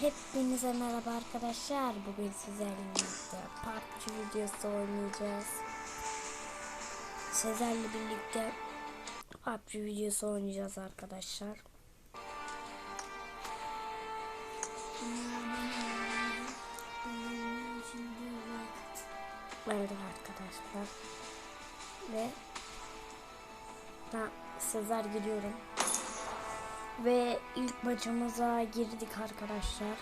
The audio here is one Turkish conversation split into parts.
Hepinize merhaba arkadaşlar. Bugün sizlerle birlikte PUBG videosu oynayacağız. Sizlerle birlikte PUBG videosu oynayacağız arkadaşlar. Evet arkadaşlar. Ve ben Sezer giriyorum. Ve ilk maçımıza girdik arkadaşlar.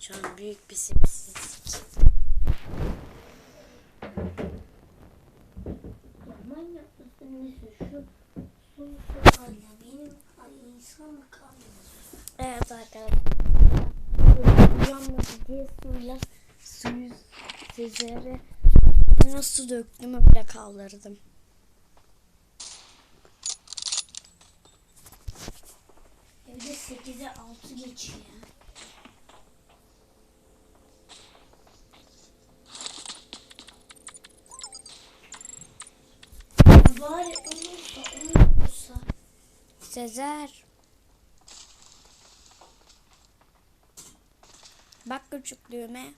Şu an büyük bir sessizlik. Manyak benim ay insan mı? Evet arkadaşlar. Yanmadı diye suyla suyu üstüne su döktüm öyle kaldırdım. Evde 8'e 6 geçiyor. Bari olursa olursa Sezer. Bak küçük düğme.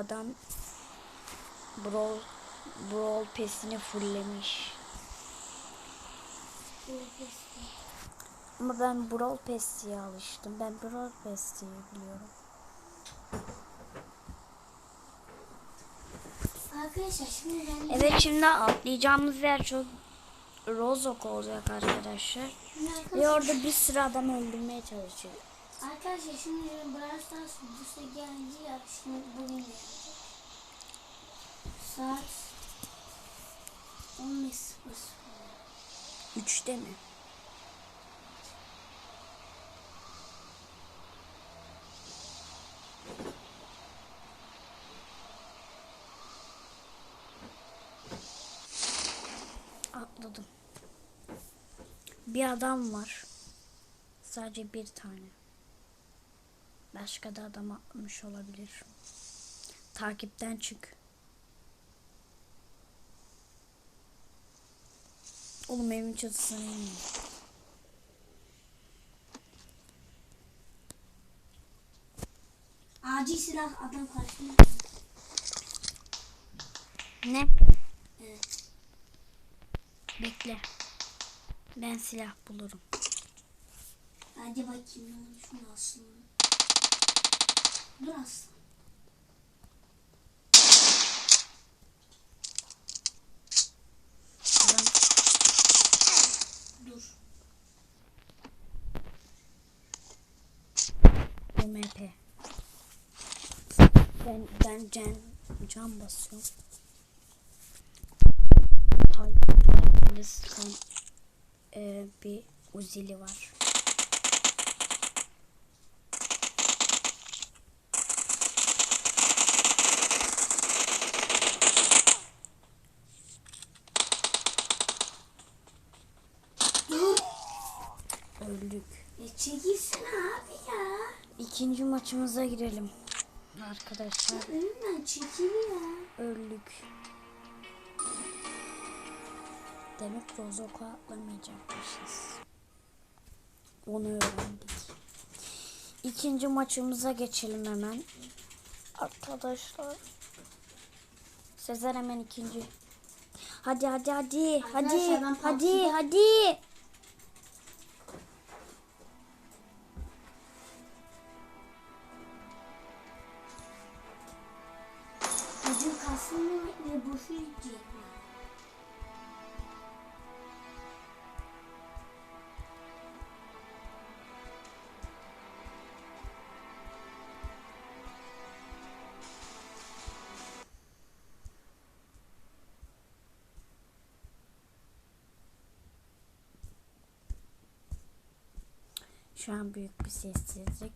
Adam bro brawl pesini fulllemiş. Ama ben brawl pesiye alıştım. Ben brawl pesiyi biliyorum. Arkadaşlar şimdi ben Evet şimdi atlayacağımız yer çok rozok olacak arkadaşlar. Ve orada bir sürü adam öldürmeye çalışıyor. Arkadaşlar şimdi Brawl Stars videosu geldi ya şimdi bugün yapacak. Saat 15.00 Üçte mi? Atladım. Bir adam var. Sadece bir tane. Başka da adam atmış olabilir. Takipten çık. Oğlum evin çatısına inme. Acil silah adam karşımda. Ne? Evet. Bekle. Ben silah bulurum. Hadi bakayım ne olmuş mu aslında. Dur aslan. Adam Dur. UMP. Ben ben can can basıyorum. Hayır. sıkan e, bir uzili var. Dur. Öldük. E çekilsene abi ya. İkinci maçımıza girelim. Arkadaşlar Önümden çekil ya. öldük. Demek Rozok'a atlamayacakmışız. Onu öğrendik. İkinci maçımıza geçelim hemen. Arkadaşlar. Sezer hemen ikinci. Hadi hadi hadi. Hadi Arkadaşlar hadi PUBG'de hadi. Şu an büyük bir sessizlik.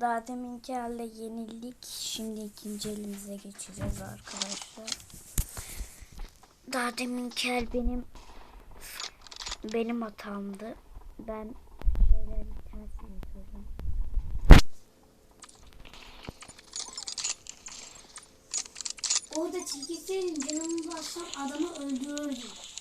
Daha deminki halde yenildik. Şimdi ikinci elimize geçeceğiz arkadaşlar. Daha deminki el benim benim hatamdı. Ben şeyleri ters yapıyordum. Orada çekilseydim canımı bassam adamı öldürürdüm.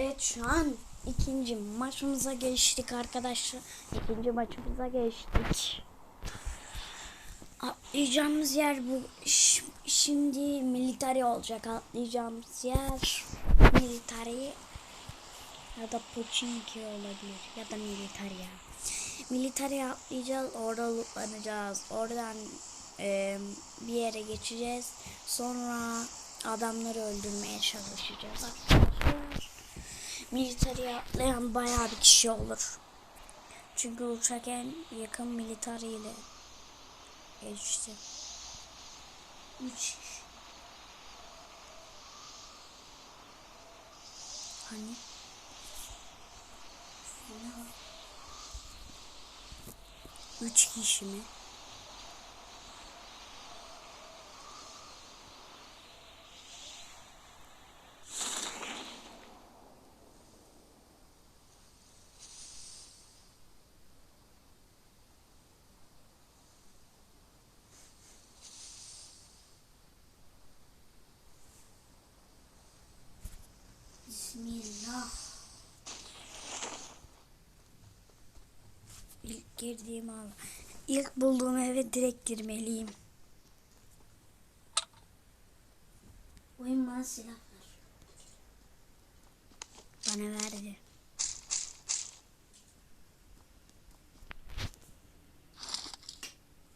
Evet şu an ikinci maçımıza geçtik arkadaşlar. İkinci maçımıza geçtik. Atlayacağımız yer bu. Şimdi militari olacak atlayacağımız yer. Militari ya da Pochinki olabilir ya da militari ya. Militari atlayacağız orada lootlanacağız. Oradan e, bir yere geçeceğiz. Sonra adamları öldürmeye çalışacağız. Militariye atlayan bayağı bir kişi olur. Çünkü uçak en yakın militari ile geçti. Üç. Hani? Üç kişi mi? Bismillah. İlk girdiğim an. İlk bulduğum eve direkt girmeliyim. Oyun bana silah ver. Bana verdi.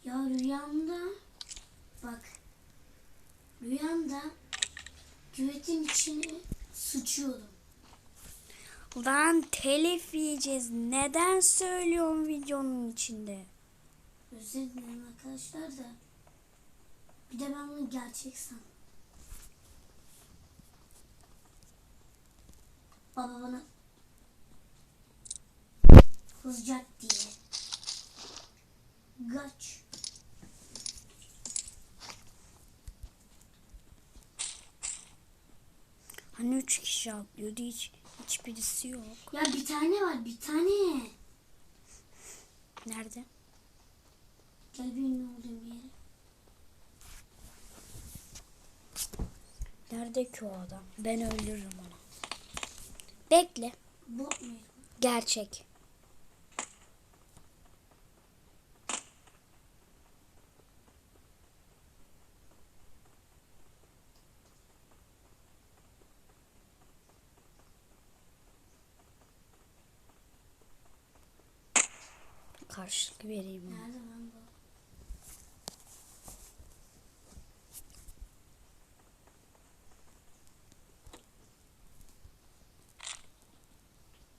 Ya rüyamda bak rüyamda küvetin içine sıçıyordum. Lan telif yiyeceğiz. Neden söylüyorsun videonun içinde? Özür dilerim arkadaşlar da bir de ben bunu gerçek sandım. Baba bana kızacak diye. Kaç. Hani üç kişi atlıyordu hiç hiçbirisi yok. Ya bir tane var bir tane. Nerede? Gel benim olduğum yere. Nerede ki o adam? Ben öldürürüm onu. Bekle. Muydu? Gerçek. Karşılık vereyim. Nerede lan bu?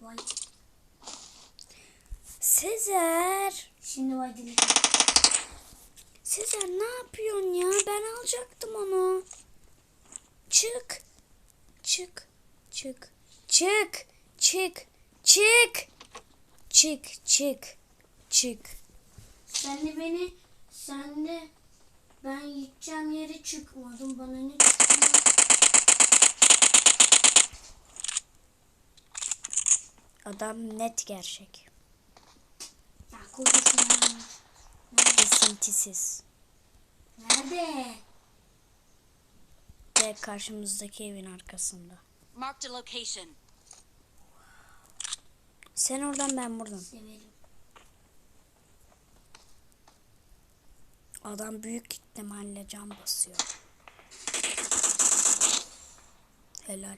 Vay. Sezer. Şimdi vay dili. Sezer ne yapıyorsun ya? Ben alacaktım onu. Çık. Çık. Çık. Çık. Çık. Çık. Çık. Çık. Çık. Sen de beni, sen de ben gideceğim yere çıkmadın. Bana ne? Adam net gerçek. Ya kocasın. Kesintisiz. Nerede? Ve karşımızdaki evin arkasında. Marked a location. Sen oradan ben buradan. Severim. Adam büyük ihtimalle cam basıyor. Helal.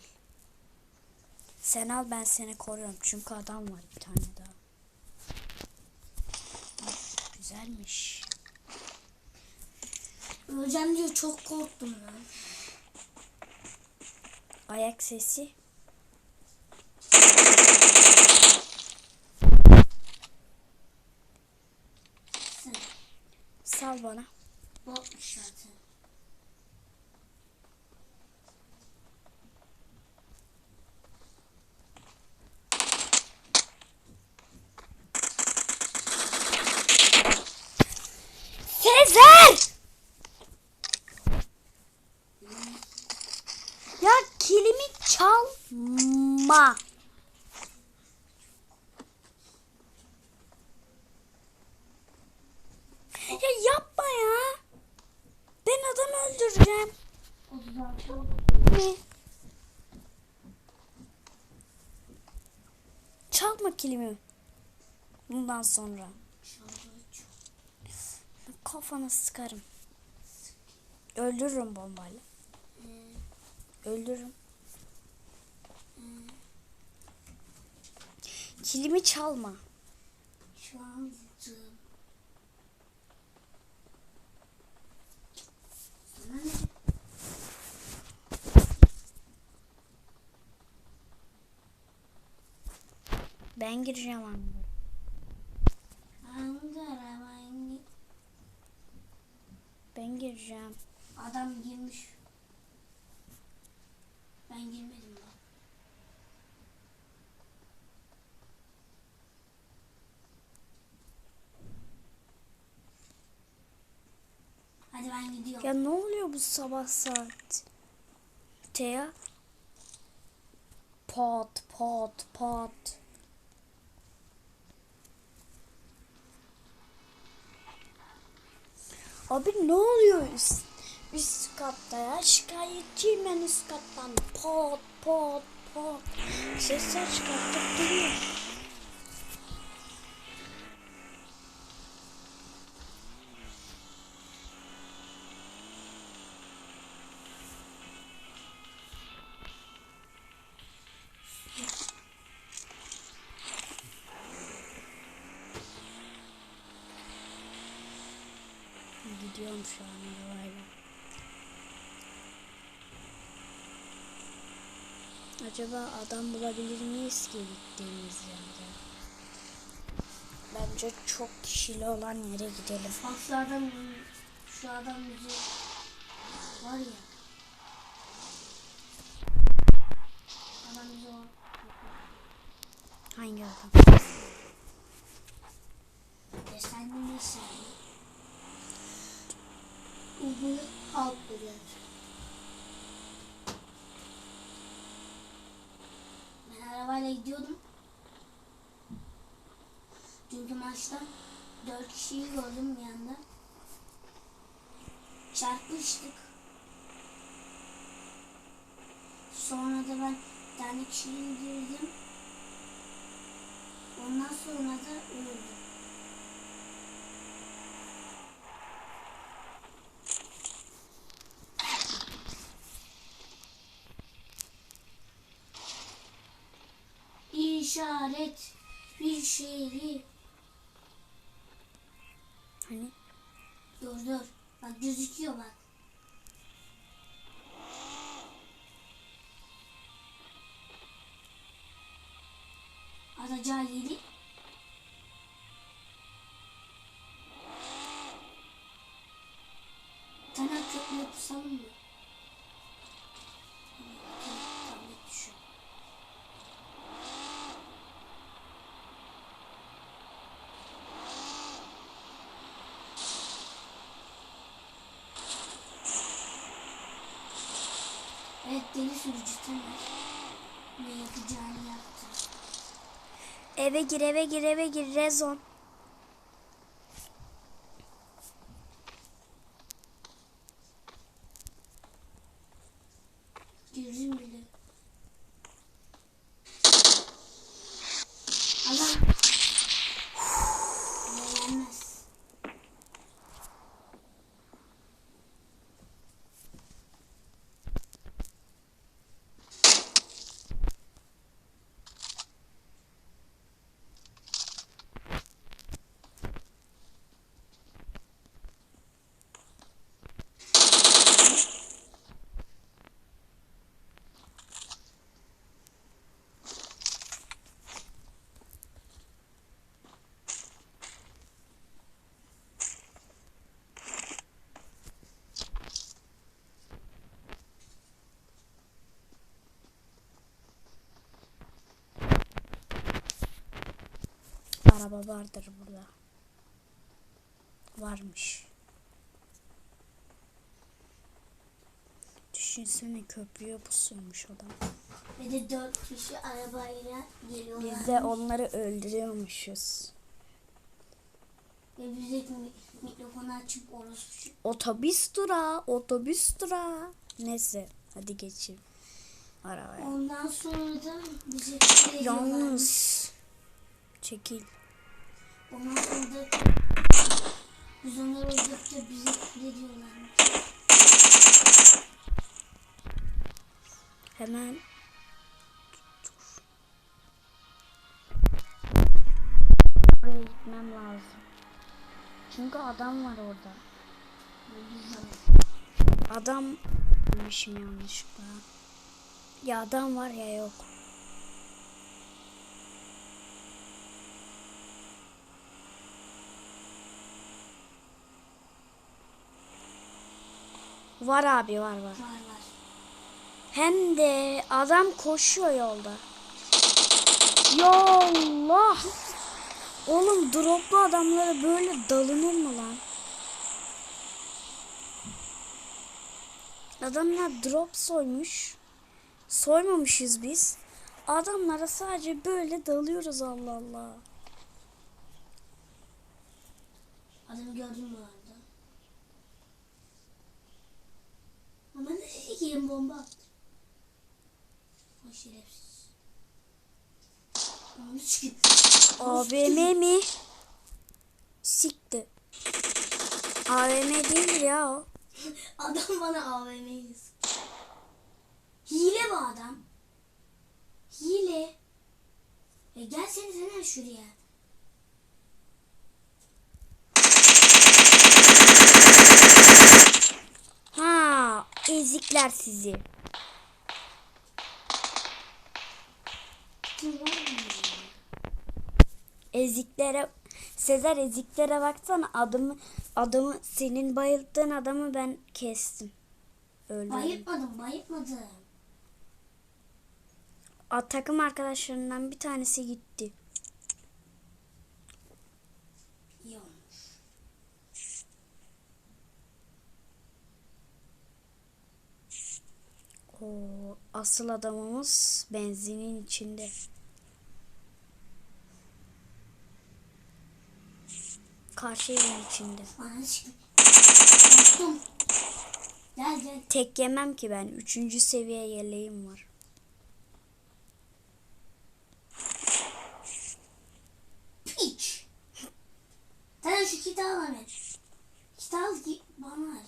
Sen al ben seni koruyorum. Çünkü adam var bir tane daha. Of, güzelmiş. Öleceğim diye çok korktum ben. Ayak sesi. Sen Sal bana. botmuş zaten. Sezer! Ya kilimi çalma. Ya yapma ya. Ben adam öldüreceğim. 36 Ne? Kilimi. Bundan sonra. Kafana sıkarım. Öldürürüm bombayla. Öldürürüm. Kilimi çalma. şu ne? Ben gireceğim anne. Hangi arabayı? Ben gireceğim. Adam girmiş. Ben girmedim bak. Hadi ben gidiyorum. Ya ne oluyor bu sabah saat? Teya. Pot pot pot. Abi ne oluyor üst, üst katta ya? Şikayetçiyim ben üst kattan. Pot pot pot. Sesler çıkartıp duruyor. Gidiyorum şu an arabayla. Acaba adam bulabilir miyiz ki gittiğimiz yerde? Bence çok kişili olan yere gidelim. Bak şu adam, şu adam bizi var ya. Adam bizi. Hangi adam? Ya sen de neysin? Ubu alt duruyor. Ben arabayla gidiyordum. Dünkü maçta dört kişiyi gördüm bir anda. Çarpmıştık. Sonra da ben tane kişiyi indirdim. Ondan sonra da öldüm. İşaret bir şeyi Hani? dur dur bak gözüküyor bak. Atacağı yeri Tane köprü yapısalım mı? Evet deli sürücü tamam. Ne yapacağını yaptı. Eve gir eve gir eve gir rezon. Araba vardır burada. Varmış. Düşünsene köprüye pusuyormuş adam. Ve de dört kişi arabayla geliyorlar. Biz de onları öldürüyormuşuz. Ve biz de mi- mikrofonu açıp orospu. Otobüs durağı, otobüs durağı. Neyse hadi geçelim arabaya. Ondan sonra da bize. Yalnız çekil. Ondan sonra da biz onları öldürüp bize küfür ediyorlarmış. Hemen Oraya gitmem lazım. Çünkü adam var orada. Adam demişim yanlışlıkla. Ya adam var ya yok. Var abi var var. Var var. Hem de adam koşuyor yolda. Ya Allah! Oğlum droplu adamlara böyle dalınır mı lan? Adamlar drop soymuş. Soymamışız biz. Adamlara sadece böyle dalıyoruz Allah Allah. Adamı gördün mü orada? Ama ne çekeyim bomba attı. O şerefsiz. Onu. AVM mi? Sikti. AVM değil ya o. Adam bana AVM'yi. Hile bu adam. Hile. Ya gelsene hemen şuraya. Ha, ezikler sizi. Eziklere Sezer eziklere baksana adımı adamı senin bayılttığın adamı ben kestim. Öldürdüm. Bayıtmadım, bayıtmadım. A, takım arkadaşlarından bir tanesi gitti. İyi olmuş. O asıl adamımız benzinin içinde. Karşı evin içinde. Gel. Tek yemem ki ben. Üçüncü seviye yeleğim var. Piç. Sen şu kiti al hemen. Kiti al ki bana ver.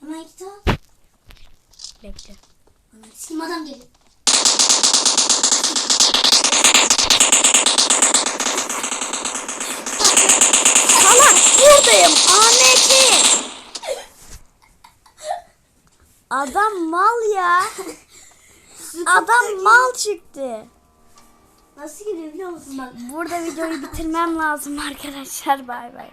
Hemen kiti al. Bekle. Sikim adam geliyor. Salak buradayım. AMK. Adam mal ya. Adam mal çıktı. Nasıl geliyor biliyor musun bak. Burada videoyu bitirmem lazım arkadaşlar. Bay bay.